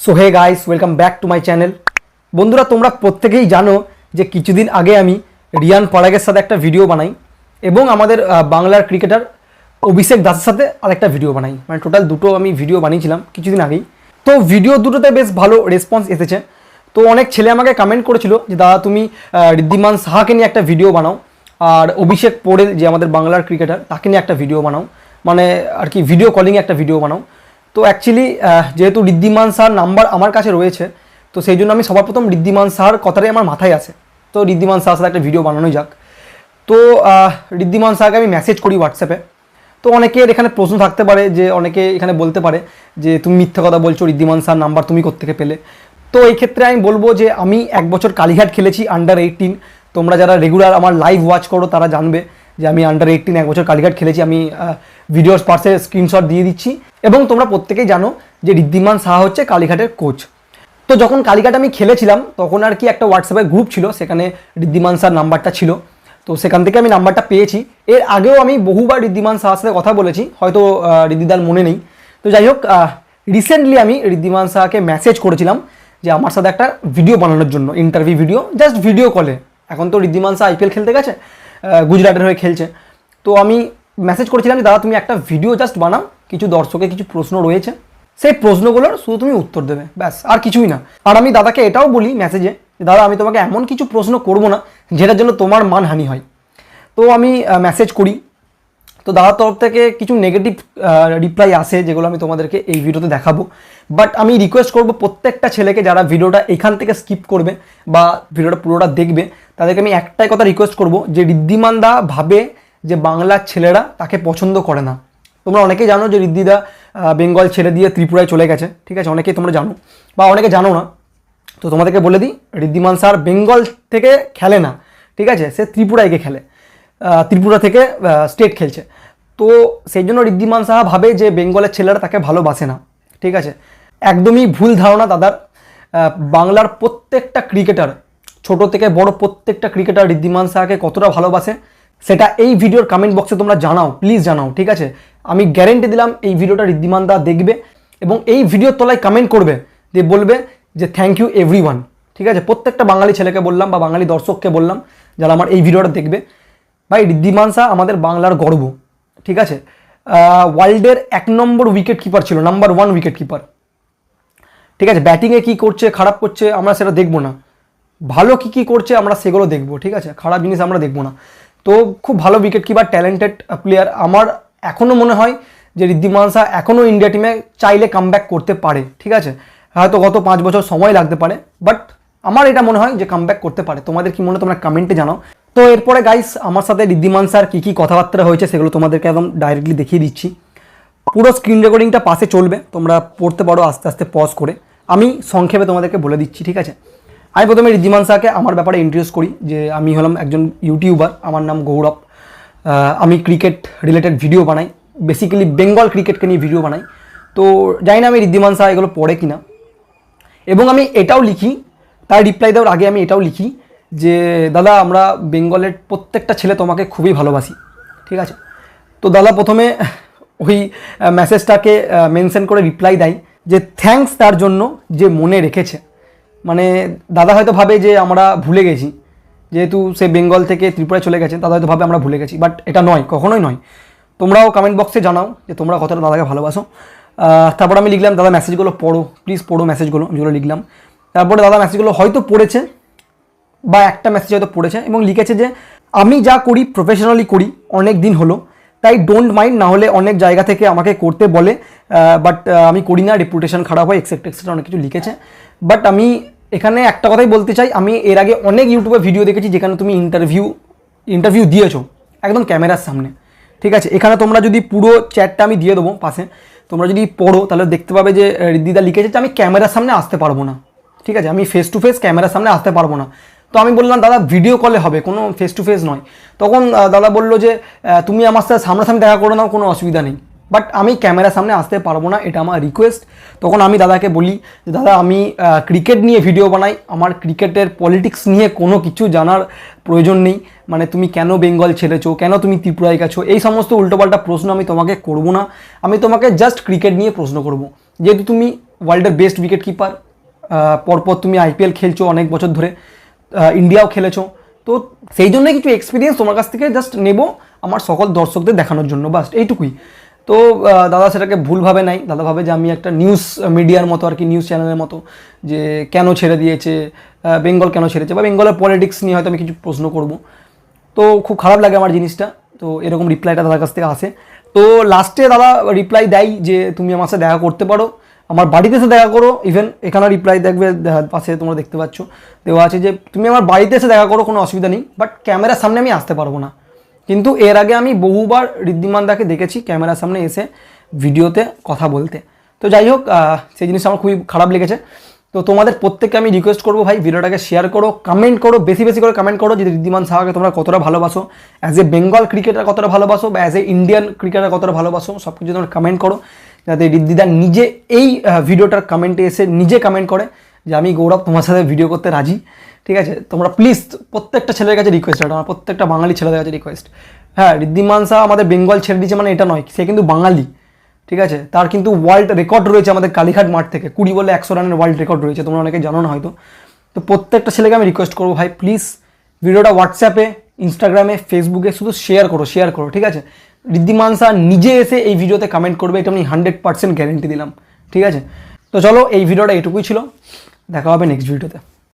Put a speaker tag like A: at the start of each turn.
A: So hey guys welcome back to my channel বন্ধুরা, তোমরা প্রত্যেকেই জানো যে কিছুদিন আগে আমি রিয়ান পরাগের সাথে একটা ভিডিও বানাই এবং আমাদের বাংলার ক্রিকেটার অভিষেক দাসের সাথে আরেকটা ভিডিও বানাই। মানে টোটাল দুটো আমি ভিডিও বানিয়েছিলাম কিছুদিন আগেই। তো ভিডিও দুটোতে বেশ ভালো রেসপন্স এসেছে। তো অনেক ছেলে আমাকে কমেন্ট করেছিল যে, দাদা, তুমি ঋদ্ধিমান সাহাকে নিয়ে একটা ভিডিও বানাও আর অভিষেক পোড়েল যে আমাদের বাংলার ক্রিকেটার তাকে নিয়ে একটা ভিডিও বানাও। মানে আর কি ভিডিও কলিংয়ে একটা ভিডিও বানাও। তো অ্যাকচুয়ালি যেহেতু ঋদ্ধিমান স্যার নাম্বার আমার কাছে রয়েছে, তো সেই জন্য আমি সবার প্রথম ঋদ্ধিমান স্যার কথাটাই আমার মাথায় আসে তো ঋদ্ধিমান স্যার সাথে একটা ভিডিও বানানোই যাক। তো ঋদ্ধিমান স্যারকে আমি মেসেজ করি হোয়াটসঅ্যাপে তো অনেকের এখানে প্রশ্ন থাকতে পারে, যে অনেকে এখানে বলতে পারে, যে তুমি মিথ্যা কথা বলছো, ঋদ্ধিমান স্যার নাম্বার তুমি কোত্থেকে পেলে? তো এই ক্ষেত্রে আমি বলব যে আমি এক বছর কালীঘাট খেলেছি আন্ডার এইটিন তোমরা যারা রেগুলার আমার লাইভ ওয়াচ করো, তারা জানবে যে আমি আন্ডার এইটিন এক বছর কালীঘাট খেলেছি, আমি ভিডিওর পার্সে স্ক্রিনশট দিয়ে দিচ্ছি। এবং তোমরা প্রত্যেকেই জানো যে ঋদ্ধিমান সাহা হচ্ছে কালীঘাটের কোচ তো যখন কালীঘাট আমি খেলেছিলাম, তখন আর কি একটা হোয়াটসঅ্যাপের গ্রুপ ছিল, সেখানে ঋদ্ধিমান স্যার নাম্বারটা ছিল। তো সেখান থেকে আমি নাম্বারটা পেয়েছি। এর আগেও আমি বহুবার ঋদ্ধিমান সাহার সাথে কথা বলেছি, হয়তো ঋদ্ধিদার মনে নেই। তো যাই হোক রিসেন্টলি আমি ঋদ্ধিমান সাহাকে মেসেজ করেছিলাম যে আমার সাথে একটা ভিডিও বানানোর জন্য ইন্টারভিউ ভিডিও জাস্ট ভিডিও কলে এখন তো ঋদ্ধিমান সাহা আইপিএল খেলতে গেছে গুজরাটের হয়ে খেলছে। তো আমি মেসেজ করেছিলাম যে, দাদা, তুমি একটা ভিডিও জাস্ট বানাও। কিছু দর্শকের কিছু প্রশ্ন রয়েছে। সেই প্রশ্নগুলোর শুধু তুমি উত্তর দেবে। ব্যাস, আর কিছুই না। আর আমি দাদাকে এটাও বলি মেসেজে দাদা, আমি তোমাকে এমন কিছু প্রশ্ন করব না, যেটার জন্য তোমার মানহানি হয়। তো আমি মেসেজ করি। তো দাদার তরফ থেকে কিছু নেগেটিভ রিপ্লাই আসে যেগুলো আমি তোমাদেরকে এই ভিডিওতে দেখাবো। বাট আমি রিকোয়েস্ট করব প্রত্যেকটা ছেলেকে যারা ভিডিওটা এখান থেকে স্কিপ করবে বা ভিডিওটা পুরোটা দেখবে, তাদেরকে আমি একটাই কথা রিকোয়েস্ট করব যে ঋদ্ধিমান দা ভাবে যে বাংলার ছেলেরা তাকে পছন্দ করে না। তোমরা অনেকেই জানো যে ঋদ্ধিদা বেঙ্গল ছেড়ে দিয়ে ত্রিপুরায় চলে গেছে, ঠিক আছে? অনেকেই তোমরা জানো বা অনেকে জানো না। তো তোমাদেরকে বলে দিই, ঋদ্ধিমান স্যার বেঙ্গল থেকে খেলে না, ঠিক আছে? সে ত্রিপুরায় গিয়ে খেলে। ত্রিপুরা থেকে স্টেট খেলছে। তো সেই জন্য ঋদ্ধিমান সাহা ভাবে যে বেঙ্গলের ছেলেরা তাকে ভালোবাসে না। ঠিক আছে? একদমই ভুল ধারণা দাদার। বাংলার প্রত্যেকটা ক্রিকেটার, ছোট থেকে বড় প্রত্যেকটা ক্রিকেটার ঋদ্ধিমান সাহাকে কতটা ভালোবাসে, সেটা এই ভিডিওর কমেন্ট বক্সে তোমরা জানাও প্লিজ জানাও, ঠিক আছে? আমি গ্যারেন্টি দিলাম এই ভিডিওটা ঋদ্ধিমান দা দেখবে এবং এই ভিডিওর তলায় কমেন্ট করবে, দিয়ে বলবে যে থ্যাংক ইউ এভরি ঠিক আছে? প্রত্যেকটা বাঙালি ছেলেকে বললাম বা বাঙালি দর্শককে বললাম, যারা আমার এই ভিডিওটা দেখবে। ভাই, ঋদ্ধিমান শাহ আমাদের বাংলার গর্ব। ঠিক আছে? ওয়ার্ল্ডের এক নম্বর উইকেট কিপার ছিল নাম্বার ওয়ান উইকেট কিপার ঠিক আছে? ব্যাটিংয়ে কী করছে, খারাপ করছে, আমরা সেটা দেখব না। ভালো কি কি করছে, আমরা সেগুলো দেখব, ঠিক আছে? খারাপ জিনিস আমরা দেখব না। তো খুব ভালো উইকেট কিপার ট্যালেন্টেড প্লেয়ার আমার এখনও মনে হয় যে ঋদ্ধিমান শাহ এখনও ইন্ডিয়া টিমে চাইলে কামব্যাক করতে পারে, ঠিক আছে? হয়তো গত পাঁচ বছর সময় লাগতে পারে বাট আমার এটা মনে হয় যে কামব্যাক করতে পারে। তোমাদের কি মনে হয়? তোমরা কমেন্টে জানাও। তো এরপরে গাইস আমার সাথে ঋদ্ধিমান স্যার কী কী কথাবার্তা হয়েছে সেগুলো তোমাদেরকে একদম ডাইরেক্টলি দেখিয়ে দিচ্ছি। পুরো স্ক্রিন রেকর্ডিংটা পাশে চলবে, তোমরা পড়তে পারো আস্তে আস্তে পজ করে। আমি সংক্ষেপে তোমাদেরকে বলে দিচ্ছি, ঠিক আছে? আমি প্রথমে ঋদ্ধিমান শাহকে আমার ব্যাপারে ইন্ট্রোডিউস করি, যে আমি হলাম একজন ইউটিউবার আমার নাম গৌরব। আমি ক্রিকেট রিলেটেড ভিডিও বানাই। বেসিক্যালি বেঙ্গল ক্রিকেটকে নিয়ে ভিডিও বানাই। তো জানি না আমি ঋদ্ধিমান শাহ এগুলো পড়ে কিনা। এবং আমি এটাও লিখি, তার রিপ্লাই দেওয়ার আগে আমি এটাও লিখি যে, দাদা, আমরা বেঙ্গলের প্রত্যেকটা ছেলে তোমাকে খুবই ভালোবাসি। ঠিক আছে? তো দাদা প্রথমে ওই মেসেজটাকে মেনশন করে রিপ্লাই দেয় যে থ্যাঙ্কস তার জন্য যে মনে রেখেছে। মানে দাদা হয়তো ভাবে যে, আমরা ভুলে গেছি। যেহেতু সে বেঙ্গল থেকে ত্রিপুরায় চলে গেছে, দাদা হয়তো ভাবে আমরা ভুলে গেছি। বাট এটা নয়, কখনোই নয়। তোমরাও কমেন্ট বক্সে জানাও যে, তোমরা কতটা দাদাকে ভালোবাসো। তারপর আমি লিখলাম, দাদা মেসেজগুলো পড়ো। প্লিজ পড়ো মেসেজগুলো যেগুলো লিখলাম। তারপরে দাদা মেসেজগুলো হয়তো পড়েছে বা একটা মেসেজ হয়তো পড়েছে এবং লিখেছে যে, আমি যা করি প্রফেশনালি করি, অনেক দিন হলো, তাই ডোন্ট মাইন্ড না হলে অনেক জায়গা থেকে আমাকে করতে বলে বাট আমি করি না রেপুটেশন খারাপ হয় এক্সেপ্ট এক্সেপ্ট অনেক কিছু লিখেছে। বাট আমি এখানে একটা কথাই বলতে চাই, আমি এর আগে অনেক ইউটিউবে ভিডিও দেখেছি যেখানে তুমি ইন্টারভিউ ইন্টারভিউ দিয়েছ, একদম ক্যামেরার সামনে। ঠিক আছে? এখানে তোমরা যদি পুরো চ্যাটটা আমি দিয়ে দেবো পাশে, তোমরা যদি পড়ো, তাহলে দেখতে পাবে যে ঋদ্ধিদা লিখেছে যে, আমি ক্যামেরার সামনে আসতে পারব না। ঠিক আছে? আমি ফেস টু ফেস ক্যামেরার সামনে আসতে পারব না। তো আমি বললাম, দাদা ভিডিও কলে হবে, কোনো ফেস টু ফেস নয়। তখন দাদা বলল যে তুমি আমার সাথে সামনাসামনি দেখা করে নাও, কোনো অসুবিধা নেই। বাট আমি ক্যামেরার সামনে আসতে পারব না, এটা আমার রিকোয়েস্ট তখন আমি দাদাকে বলি যে, দাদা, আমি ক্রিকেট নিয়ে ভিডিও বানাই। আমার ক্রিকেটের পলিটিক্স নিয়ে কোনো কিছু জানার প্রয়োজন নেই। মানে তুমি কেন বেঙ্গল ছেড়েছো? কেন তুমি ত্রিপুরায় গেছো? এই সমস্ত উল্টোপাল্টা প্রশ্ন আমি তোমাকে করব না। আমি তোমাকে জাস্ট ক্রিকেট নিয়ে প্রশ্ন করব। যেহেতু তুমি ওয়ার্ল্ডের বেস্ট উইকেট কিপার পরপর তুমি আইপিএল খেলছো অনেক বছর ধরে। ইন্ডিয়াও খেলেছো। তো সেই জন্য কিছু এক্সপিরিয়েন্স তোমার কাছ থেকে জাস্ট নেব আমার সকল দর্শকদের দেখানোর জন্য বাস এইটুকুই। তো দাদা সেটাকে ভুলভাবে নাই। দাদা ভাবে যে আমি একটা নিউজ মিডিয়ার মতো আর কি নিউজ চ্যানেলের মতো, যে কেন ছেড়ে দিয়েছে বেঙ্গল কেন ছেড়েছে, বা বেঙ্গলের পলিটিক্স নিয়ে হয়তো আমি কিছু প্রশ্ন করব। তো খুব খারাপ লাগে আমার জিনিসটা। তো এরকম রিপ্লাইটা দাদার কাছ থেকে আসে। তো লাস্টে দাদা রিপ্লাই দেয় যে, তুমি আমার সাথে দেখা করতে পারো। আমার বাড়িতে এসে দেখা করো ইভেন এখানে রিপ্লাই দেখবে, দেখা- পাশে তোমরা দেখতে পাচ্ছ, দেওয়া আছে যে তুমি আমার বাড়িতে এসে দেখা করো, কোনো অসুবিধা নেই বাট ক্যামেরার সামনে আমি আসতে পারব না। কিন্তু এর আগে আমি বহুবার ঋদ্ধিমান দাকে দেখেছি ক্যামেরার সামনে এসে ভিডিওতে কথা বলতে। তো যাই হোক সেই জিনিসটা আমার খুবই খারাপ লেগেছে। তো তোমাদের প্রত্যেককে আমি রিকোয়েস্ট করব ভাই, ভিডিওটাকে শেয়ার করো কমেন্ট করো, বেশি বেশি করে কমেন্ট করো যে ঋদ্ধিমান সাহাকে তোমরা কতটা ভালোবাসো অ্যাজ এ বেঙ্গল ক্রিকেটার কতটা ভালোবাসো, বা অ্যাজ এ ইন্ডিয়ান ক্রিকেটার কতটা ভালোবাসো সব কিছু তোমরা কমেন্ট করো। যাতে ঋদ্ধিদা নিজে এই ভিডিওটার কমেন্টে এসে নিজে কমেন্ট করে যে আমি গৌরব তোমার সাথে ভিডিও করতে রাজি। ঠিক আছে? তোমরা প্লিজ প্রত্যেকটা ছেলের কাছে রিকোয়েস্ট আমার প্রত্যেকটা বাঙালি ছেলেদের কাছে রিকোয়েস্ট হ্যাঁ ঋদ্ধিমান শাহ আমাদের বেঙ্গল ছেড়ে দিয়েছে মানে এটা নয়, সে কিন্তু বাঙালি। ঠিক আছে? তার কিন্তু ওয়ার্ল্ড রেকর্ড রয়েছে আমাদের কালীঘাট মাঠ থেকে, কুড়ি বলে একশো রানের ওয়ার্ল্ড রেকর্ড রয়েছে, তোমরা অনেকে জানো না হয়তো। তো প্রত্যেকটা ছেলেকে আমি রিকোয়েস্ট করব ভাই প্লিজ ভিডিওটা হোয়াটসঅ্যাপে ইনস্টাগ্রামে ফেসবুকে শুধু শেয়ার করো শেয়ার করো, ঠিক আছে? ঋদ্ধিমান স্যার নিজে এসে এই ভিডিওতে কমেন্ট করবে, এটা আমি হান্ড্রেড পার্সেন্ট গ্যারেন্টি দিলাম। ঠিক আছে? তো চলো, এই ভিডিওটা এটুকুই ছিল। দেখা হবে নেক্সট ভিডিওতে